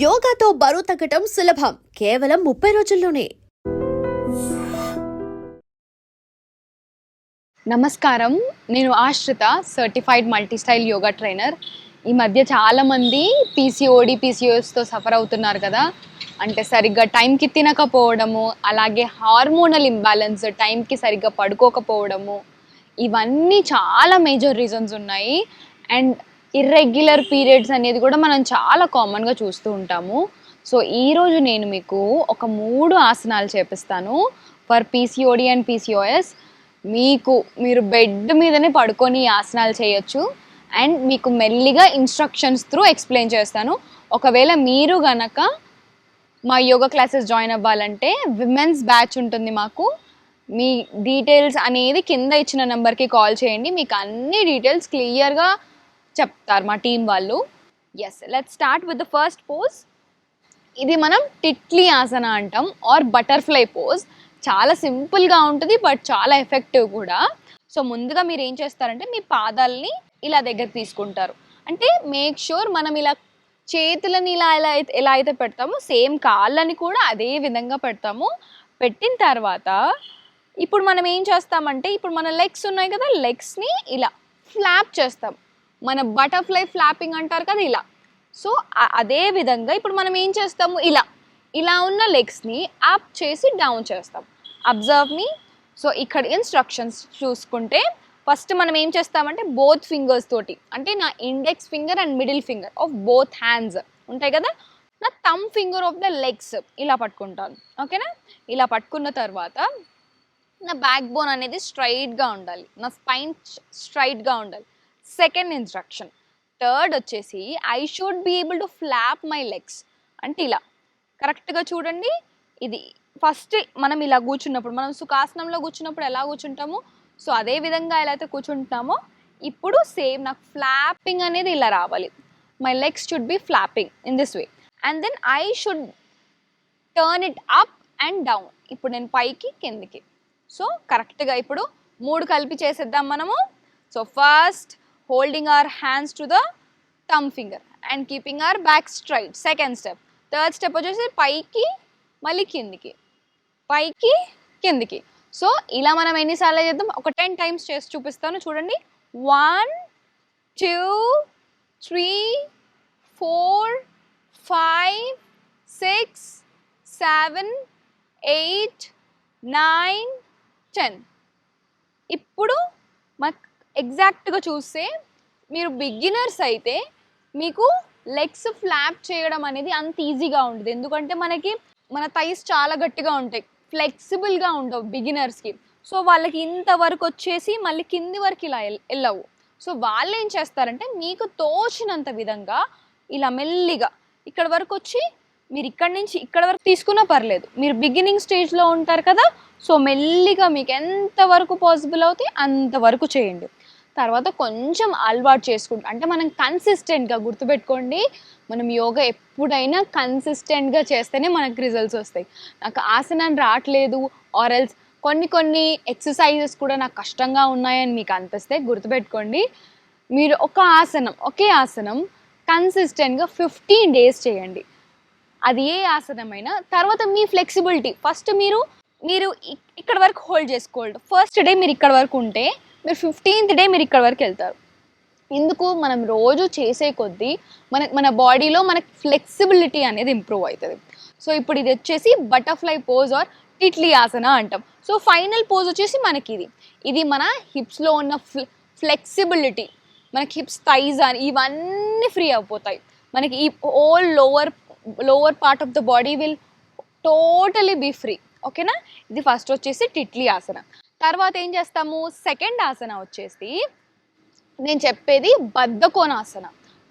యోగాతో బరువు తగ్గటం సులభం. కేవలం ముప్పై రోజుల్లోనే. నమస్కారం. నేను Ashrita certified multi style yoga trainer ఈ మధ్య చాలామంది పీసీఓడి పీసీఓఎస్తో సఫర్ అవుతున్నారు కదా. అంటే సరిగ్గా టైంకి తినకపోవడము అలాగే హార్మోనల్ ఇంబ్యాలెన్స్ టైంకి సరిగ్గా పడుకోకపోవడము ఇవన్నీ చాలా మేజర్ రీజన్స్ ఉన్నాయి. అండ్ ఇర్రెగ్యులర్ పీరియడ్స్ అనేది కూడా మనం చాలా కామన్గా చూస్తూ ఉంటాము. సో ఈరోజు నేను మీకు ఒక మూడు ఆసనాలు చేపిస్తాను. ఫర్ పీసీఓడి అండ్ పీసీఓఎస్ మీకు మీరు బెడ్ మీదనే పడుకొని ఆసనాలు చేయొచ్చు. అండ్ మీకు మెల్లిగా ఇన్స్ట్రక్షన్స్ త్రూ ఎక్స్ప్లెయిన్ చేస్తాను. ఒకవేళ మీరు గనక మా యోగా క్లాసెస్ జాయిన్ అవ్వాలంటే విమెన్స్ బ్యాచ్ ఉంటుంది మాకు. మీ డీటెయిల్స్ అనేది కింద ఇచ్చిన నెంబర్కి కాల్ చేయండి. మీకు అన్ని డీటెయిల్స్ క్లియర్గా చెప్తారు మా టీం వాళ్ళు. Yes let start with the first pose ఇది మనం టిట్లీ ఆసన అంటాం ఆర్ బటర్ఫ్లై పోజ్ చాలా సింపుల్గా ఉంటుంది బట్ చాలా ఎఫెక్టివ్ కూడా. సో ముందుగా మీరు ఏం చేస్తారంటే మీ పాదాలని ఇలా దగ్గర తీసుకుంటారు. అంటే మేక్ షూర్ మనం ఇలా చేతులని ఇలా ఎలా అయితే ఎలా అయితే పెడతామో సేమ్ కాళ్ళని కూడా అదే విధంగా పెడతాము. పెట్టిన తర్వాత ఇప్పుడు మనం ఏం చేస్తామంటే ఇప్పుడు మన లెగ్స్ ఉన్నాయి కదా లెగ్స్ని ఇలా ఫ్లాప్ చేస్తాం. మన బటర్ఫ్లై ఫ్లాపింగ్ అంటారు కదా ఇలా. సో అదే విధంగా ఇప్పుడు మనం ఏం చేస్తాము? ఇలా. ఇలా ఉన్న లెగ్స్ని అప్ చేసి డౌన్ చేస్తాం. Observe me. సో ఇక్కడ ఇన్స్ట్రక్షన్స్ చూసుకుంటే ఫస్ట్ మనం ఏం చేస్తామంటే బోత్ ఫింగర్స్ తోటి అంటే నా index finger and middle finger of both hands ఉంటాయి కదా? నా thumb finger of the legs ఇలా పట్టుకుంటాను. ఓకేనా? ఇలా పట్టుకున్న తర్వాత నా బ్యాక్ బోన్ అనేది స్ట్రైట్గా ఉండాలి. నా స్పైన్ స్ట్రైట్గా ఉండాలి. Second instruction. థర్డ్ వచ్చేసి I should be able to flap my legs అంటే ఇలా. కరెక్ట్గా చూడండి. ఇది ఫస్ట్ మనం ఇలా కూర్చున్నప్పుడు మనం సుఖాసనంలో కూర్చున్నప్పుడు ఎలా కూర్చుంటాము? సో అదే విధంగా ఎలా అయితే కూర్చుంటున్నామో ఇప్పుడు సేమ్ నాకు ఫ్లాపింగ్ అనేది ఇలా రావాలి. My legs should be flapping in this way and then I should turn it up and down ఇప్పుడు నేను పైకి కిందికి. సో కరెక్ట్గా ఇప్పుడు మూడు కలిపి చేసేద్దాం మనము. So first holding our hands to the thumb finger and keeping our back straight second step third step వచ్చేసి పైకి మళ్ళీ కిందికి. పైకి కిందికి. సో ఇలా మనం ఎన్నిసార్లు చేద్దాం? ఒక టెన్ టైమ్స్ చేసి చూపిస్తాను. చూడండి. One two three four five six seven eight nine ten ఇప్పుడు మనకు ఎగ్జాక్ట్గా చూస్తే మీరు బిగినర్స్ అయితే మీకు లెగ్స్ ఫ్లాప్ చేయడం అనేది అంత ఈజీగా ఉండదు. ఎందుకంటే మనకి మన థైస్ చాలా గట్టిగా ఉంటాయి. ఫ్లెక్సిబుల్గా ఉండవు బిగినర్స్కి. సో వాళ్ళకి ఇంతవరకు వచ్చేసి మళ్ళీ కింది వరకు ఇలా వెళ్ళవు సో వాళ్ళు ఏం చేస్తారంటే మీకు తోచినంత విధంగా ఇలా మెల్లిగా ఇక్కడ వరకు వచ్చి మీరు ఇక్కడ నుంచి ఇక్కడ వరకు తీసుకున్నా పర్లేదు. మీరు బిగినింగ్ స్టేజ్లో ఉంటారు కదా సో మెల్లిగా మీకు ఎంతవరకు పాసిబుల్ అవుతాయి అంతవరకు చేయండి. తర్వాత కొంచెం అలవాటు చేసుకుంటాం అంటే మనం కన్సిస్టెంట్గా గుర్తుపెట్టుకోండి మనం యోగా ఎప్పుడైనా కన్సిస్టెంట్గా చేస్తేనే మనకు రిజల్ట్స్ వస్తాయి. నాకు ఆసనం రావట్లేదు ఆర్ఎల్స్ కొన్ని కొన్ని ఎక్సర్సైజెస్ కూడా నాకు కష్టంగా ఉన్నాయని మీకు అనిపిస్తే గుర్తుపెట్టుకోండి. మీరు ఒక ఆసనం ఒకే ఆసనం కన్సిస్టెంట్గా ఫిఫ్టీన్ డేస్ చేయండి. అది ఏ ఆసనమైనా తర్వాత మీ ఫ్లెక్సిబిలిటీ ఫస్ట్ మీరు మీరు ఇక్కడ వరకు హోల్డ్ చేసుకోవాలి. ఫస్ట్ డే మీరు ఇక్కడ వరకు ఉంటే మీరు ఫిఫ్టీన్త్ డే మీరు ఇక్కడ వరకు వెళ్తారు. ఎందుకు మనం రోజు చేసే కొద్దీ మన మన బాడీలో మనకి ఫ్లెక్సిబిలిటీ అనేది ఇంప్రూవ్ అవుతుంది. సో ఇప్పుడు ఇది వచ్చేసి బటర్ఫ్లై పోజ్ ఆర్ టిట్లీ ఆసన అంటాం. సో ఫైనల్ పోజ్ వచ్చేసి మనకి ఇది ఇది మన హిప్స్లో ఉన్న ఫ్లె ఫ్లెక్సిబిలిటీ మనకి హిప్స్ థైజ్ అని ఇవన్నీ ఫ్రీ అయిపోతాయి. మనకి ఈ all lower lower part of the body will totally be free ఓకేనా ఇది ఫస్ట్ వచ్చేసి టిట్లీ ఆసన తర్వాత ఏం చేస్తాము? సెకండ్ ఆసన వచ్చేసి నేను చెప్పేది బద్ధకోనాసన.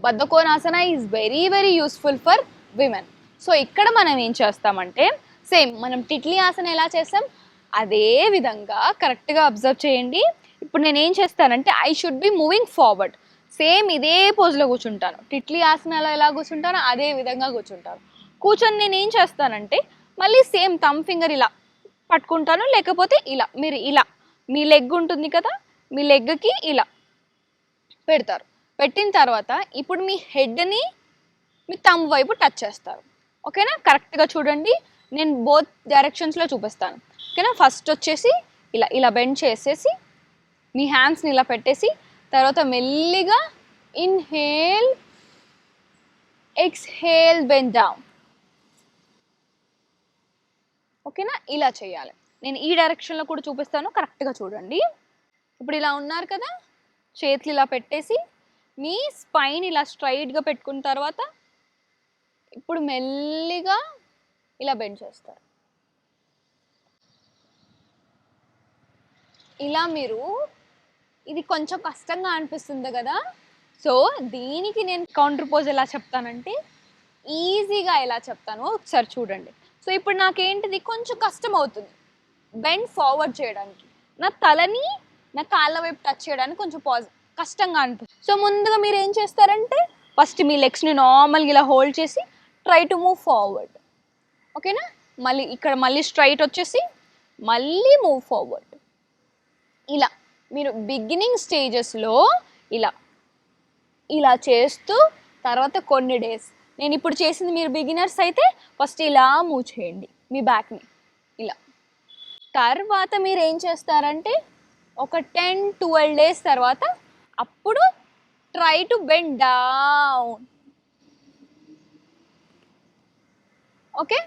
బద్ధకోనాసన is very very useful for women so ఇక్కడ మనం ఏం చేస్తామంటే సేమ్ మనం టిట్లీ ఆసన ఎలా చేస్తాం? అదే విధంగా కరెక్ట్గా అబ్జర్వ్ చేయండి. ఇప్పుడు నేను ఏం చేస్తానంటే I should be moving forward same ఇదే పోజ్లో కూర్చుంటాను. టిట్లీ ఆసనాలో ఎలా కూర్చుంటానో అదే విధంగా కూర్చుంటాను. కూర్చొని నేను ఏం చేస్తానంటే మళ్ళీ సేమ్ థమ్ ఫింగర్ ఇలా పట్టుకుంటాను లేకపోతే ఇలా మీరు ఇలా. మీ లెగ్ ఉంటుంది కదా మీ లెగ్కి ఇలా పెడతారు. పెట్టిన తర్వాత ఇప్పుడు మీ హెడ్ని మీ తమ్ వైపు టచ్ చేస్తారు. ఓకేనా? కరెక్ట్గా చూడండి. నేను బోత్ డైరెక్షన్స్లో చూపిస్తాను. ఓకేనా? ఫస్ట్ వచ్చేసి ఇలా ఇలా బెండ్ చేసేసి మీ హ్యాండ్స్ని ఇలా పెట్టేసి తర్వాత మెల్లిగా ఇన్హేల్ ఎక్స్హేల్ బెండ్ డౌన్. ఓకేనా? ఇలా చేయాలి. నేను ఈ డైరెక్షన్లో కూడా చూపిస్తాను. కరెక్ట్గా చూడండి. ఇప్పుడు ఇలా ఉన్నారు కదా? చేతులు ఇలా పెట్టేసి మీ స్పైన్ ఇలా స్ట్రైట్గా పెట్టుకున్న తర్వాత ఇప్పుడు మెల్లిగా ఇలా బెండ్ చేస్తారు. ఇలా మీరు ఇది కొంచెం కష్టంగా అనిపిస్తుంది కదా? సో దీనికి నేను కౌంటర్ పోజ్ ఎలా చెప్తానంటే ఈజీగా ఎలా చెప్తానో ఒకసారి చూడండి. సో ఇప్పుడు నాకేంటిది? కొంచెం కష్టం అవుతుంది బెండ్ ఫార్వర్డ్ చేయడానికి. నా తలని నా కాళ్ళ వైపు టచ్ చేయడానికి కొంచెం పాజి కష్టంగా అనిపిస్తుంది. సో ముందుగా మీరు ఏం చేస్తారంటే ఫస్ట్ మీ లెగ్స్ని నార్మల్గా ఇలా హోల్డ్ చేసి ట్రై టు మూవ్ ఫార్వర్డ్ ఓకేనా? మళ్ళీ ఇక్కడ మళ్ళీ స్ట్రైట్ వచ్చేసి మళ్ళీ మూవ్ ఫార్వర్డ్ ఇలా మీరు బిగినింగ్ స్టేజెస్లో ఇలా ఇలా చేస్తూ తర్వాత కొన్ని డేస్ నేను ఇప్పుడు చేసింది మీరు బిగినర్స్ అయితే ఫస్ట్ ఇలా మూవ్ చేయండి మీ బ్యాక్ని ఇలా. తర్వాత మీరు ఏం చేస్తారంటే ఒక టెన్ ట్వెల్వ్ డేస్ తర్వాత అప్పుడు try to bend down okay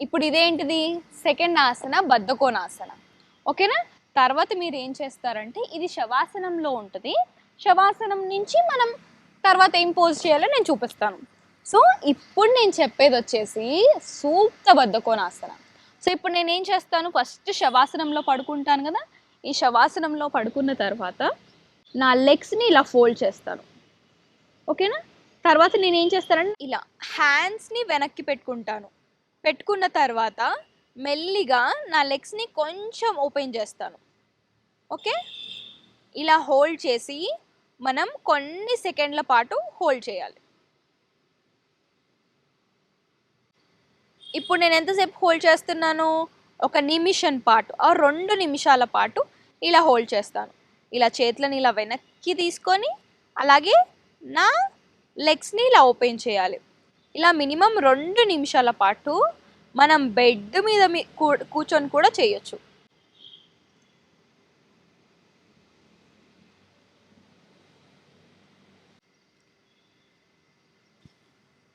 ఇప్పుడు ఇదేంటిది? సెకండ్ ఆసన బద్ధకోనాసన. ఓకేనా తర్వాత మీరు ఏం చేస్తారంటే ఇది శవాసనంలో ఉంటుంది. శవాసనం నుంచి మనం తర్వాత ఏం పోజ్ చేయాలో నేను చూపిస్తాను. సో ఇప్పుడు నేను చెప్పేది వచ్చేసి సూక్త బద్ధకోనాసనం. సో ఇప్పుడు నేను ఏం చేస్తాను? ఫస్ట్ శవాసనంలో పడుకుంటాను కదా? ఈ శవాసనంలో పడుకున్న తర్వాత నా లెగ్స్ని ఇలా ఫోల్డ్ చేస్తాను. ఓకేనా తర్వాత నేను ఏం చేస్తానంటే ఇలా హ్యాండ్స్ని వెనక్కి పెట్టుకుంటాను. పెట్టుకున్న తర్వాత మెల్లిగా నా లెగ్స్ని కొంచెం ఓపెన్ చేస్తాను. ఓకే ఇలా హోల్డ్ చేసి మనం కొన్ని సెకండ్ల పాటు హోల్డ్ చేయాలి. ఇప్పుడు నేను ఎంతసేపు హోల్డ్ చేస్తున్నాను? ఒక నిమిషం పాటు ఆ రెండు నిమిషాల పాటు ఇలా హోల్డ్ చేస్తాను. ఇలా చేతులను ఇలా వెనక్కి తీసుకొని అలాగే నా లెగ్స్ని ఇలా ఓపెన్ చేయాలి. ఇలా మినిమం రెండు నిమిషాల పాటు మనం బెడ్ మీద మీ- కూ- కూర్చొని కూడా చేయొచ్చు.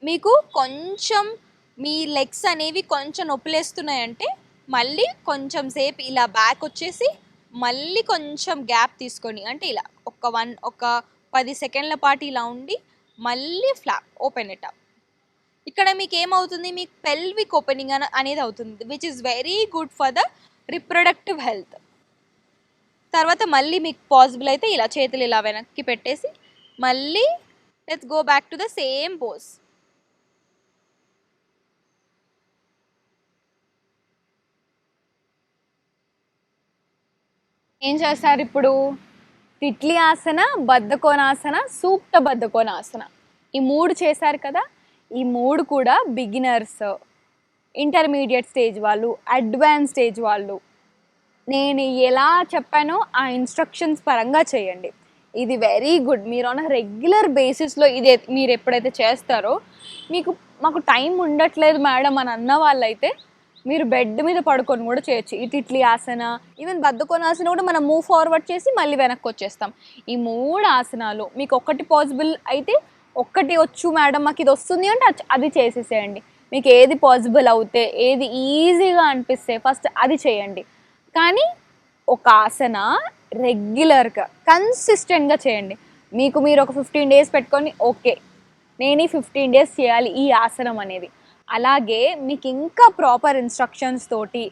మీకు కొంచెం మీ లెగ్స్ అనేవి కొంచెం నొప్పులేస్తున్నాయంటే మళ్ళీ కొంచెం సేపు ఇలా బ్యాక్ వచ్చేసి మళ్ళీ కొంచెం గ్యాప్ తీసుకొని అంటే ఇలా ఒక వన్ ఒక పది సెకండ్ల పాటు ఇలా ఉండి మళ్ళీ ఫ్లాప్ ఓపెన్ ఇట్ అప్. ఇక్కడ మీకు ఏమవుతుంది మీకు పెల్విక్ ఓపెనింగ్ అనేది అవుతుంది which is very good for the reproductive health తర్వాత మళ్ళీ మీకు పాసిబుల్ అయితే ఇలా చేతులు ఇలా వెనక్కి పెట్టేసి మళ్ళీ let's go back to the same pose ఏం చేస్తారు ఇప్పుడు? తిట్లి ఆసన బద్ధకోనాసన సూక్త బద్ధకోనాసన. ఈ మూడు చేశారు కదా? ఈ మూడు కూడా బిగినర్స్ ఇంటర్మీడియట్ స్టేజ్ వాళ్ళు అడ్వాన్స్ స్టేజ్ వాళ్ళు. నేను ఎలా చెప్పానో ఆ ఇన్స్ట్రక్షన్స్ పరంగా చేయండి. ఇది వెరీ గుడ్. మీరు ఆన్ రెగ్యులర్ బేసిస్లో ఇది మీరు ఎప్పుడైతే చేస్తారో మీకు మాకు టైం ఉండట్లేదు మేడం అని అన్న వాళ్ళైతే మీరు బెడ్ మీద పడుకొని కూడా చేయొచ్చు. ఇటు తిట్లి ఆసన ఈవెన్ బద్దకొనాసన కూడా మనం మూవ్ ఫార్వర్డ్ చేసి మళ్ళీ వెనక్కి వచ్చేస్తాం. ఈ మూడు ఆసనాలు మీకు ఒక్కటి పాసిబుల్ అయితే ఒక్కటి వచ్చు మేడం మాకు ఇది వస్తుంది అంటే అది చేసేసేయండి. మీకు ఏది పాసిబుల్ అవుతే ఏది ఈజీగా అనిపిస్తే ఫస్ట్ అది చేయండి. కానీ ఒక ఆసన రెగ్యులర్గా కన్సిస్టెంట్గా చేయండి. మీకు మీరు ఒక ఫిఫ్టీన్ డేస్ పెట్టుకొని ఓకే నేను ఈ ఫిఫ్టీన్ డేస్ చేయాలి ఈ ఆసనం అనేది. అలాగే మీకు ఇంకా ప్రాపర్ ఇన్స్ట్రక్షన్స్ తోటి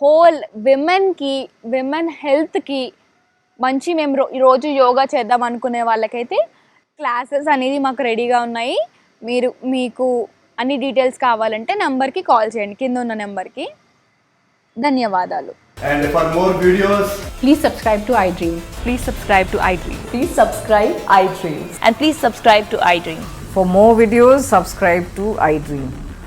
హోల్ విమెన్కి విమెన్ హెల్త్కి మంచి మేము రో- రోజు యోగా చేద్దాం అనుకునే వాళ్ళకైతే క్లాసెస్ అనేది మాకు రెడీగా ఉన్నాయి మీరు మీకు అన్ని డీటెయిల్స్ కావాలంటే నెంబర్కి కాల్ చేయండి కింద ఉన్న నెంబర్కి ధన్యవాదాలు And for more videos, Please subscribe to iDream. Please subscribe to iDream. Please subscribe iDreams. And please subscribe to iDream. For more videos, subscribe to iDream.